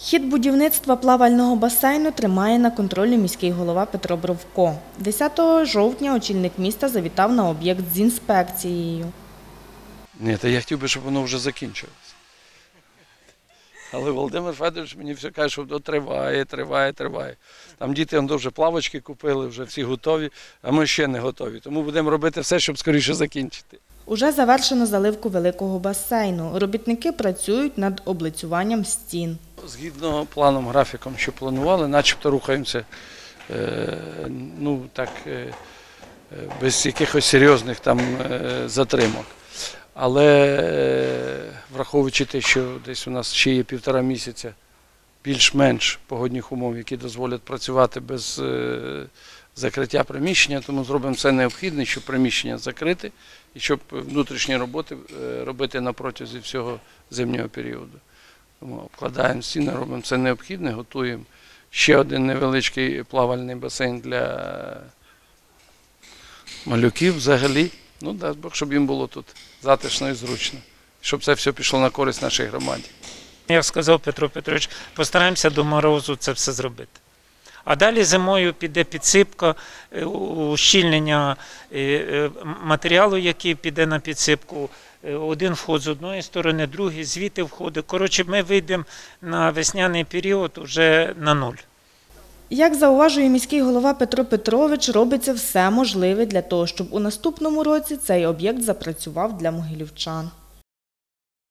Хід будівництва плавального басейну тримає на контролі міський голова Петро Бровко. 10 жовтня очільник міста завітав на об'єкт з інспекцією. Ні, та я хотів би, щоб воно вже закінчилося. Але Володимир Федорович мені все каже, що воно триває, триває, триває. Там діти вже плавочки купили, вже всі готові, а ми ще не готові. Тому будемо робити все, щоб скоріше закінчити. Уже завершено заливку великого басейну. Робітники працюють над облицюванням стін. Згідно планом, графіком, що планували, начебто рухаємося е, ну, так, е, е, без якихось серйозних там затримок. Але враховуючи те, що десь у нас ще є півтора місяця більш-менш погодних умов, які дозволять працювати без закриття приміщення, тому зробимо все необхідне, щоб приміщення закрити і щоб внутрішні роботи робити на всього зимнього періоду. Тому обкладаємо стіни, робимо все необхідне, готуємо ще один невеличкий плавальний басейн для малюків взагалі. Ну, дасть Бог, щоб їм було тут затишно і зручно, щоб це все пішло на користь нашій громаді. Як сказав Петро Петрович, постараємося до морозу це все зробити. А далі зимою піде підсипка, е, ущільнення е, е, матеріалу, який піде на підсипку. Е, Один вход з одної сторони, другий звідти входи. Коротше, ми вийдемо на весняний період уже на нуль. Як зауважує міський голова Петро Петрович, робиться все можливе для того, щоб у наступному році цей об'єкт запрацював для могилівчан.